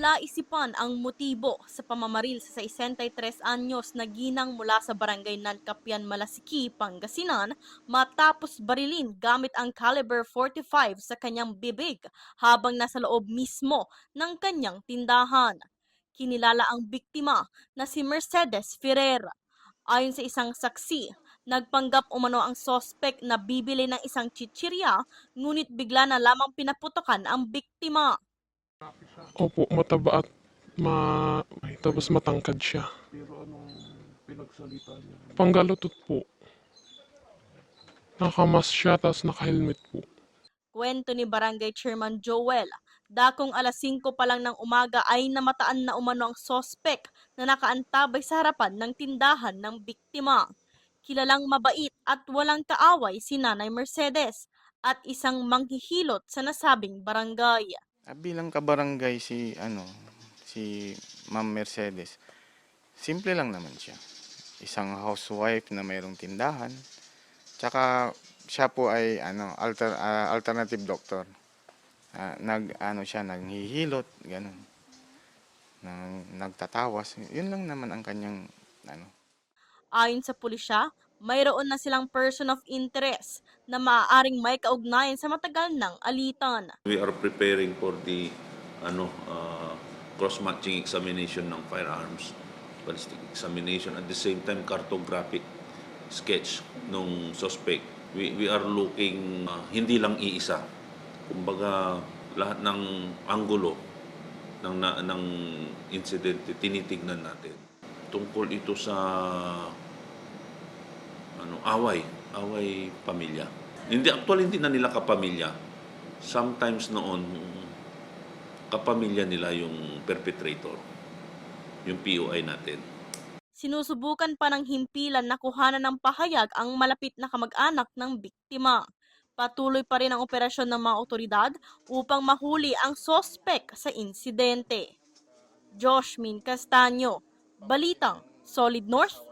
Palaisipan ang motibo sa pamamaril sa 63 anyos na ginang mula sa barangay Nagkapian, Malasiki, Pangasinan matapos barilin gamit ang caliber 45 sa kanyang bibig habang nasa loob mismo ng kanyang tindahan. Kinilala ang biktima na si Mercedes Ferrer. Ayon sa isang saksi, nagpanggap umano ang sospek na bibili ng isang chichirya ngunit bigla na lamang pinaputokan ang biktima. Opo, mataba at ma... tapos matangkad siya. Pero anong pinagsalita niya? Panggalutot po. Nakamas siya, tapos naka-helmet po. Kwento ni Barangay Chairman Joel, dakong alas 5 pa lang ng umaga ay namataan na umano ang sospek na nakaantabay sa harapan ng tindahan ng biktima. Kilalang mabait at walang kaaway si Nanay Mercedes at isang manghihilot sa nasabing barangay. Ah, bilang kabarangay si ano si Ma'am Mercedes. Simple lang naman siya. Isang housewife na mayroong tindahan. Tsaka siya po ay ano alter, ah, alternative doctor. Ah, nag ano siya naghihilot ganun. Nang nagtatawas. Yun lang naman ang kanyang ano Ayon sa pulisya, mayroon na silang person of interest na maaaring may kaugnayan sa matagal ng alitan. We are preparing for the ano uh, cross-matching examination ng firearms, ballistic examination, at the same time cartographic sketch nung suspect. We, we are looking uh, hindi lang iisa. Kumbaga lahat ng anggulo ng na, ng incident tinitignan natin. Tungkol ito sa away, away pamilya. Hindi actually hindi na nila kapamilya. Sometimes noon kapamilya nila yung perpetrator, yung POI natin. Sinusubukan pa ng himpilan na kuhanan ng pahayag ang malapit na kamag-anak ng biktima. Patuloy pa rin ang operasyon ng mga otoridad upang mahuli ang sospek sa insidente. Josh Min Castaño, Balitang, Solid North,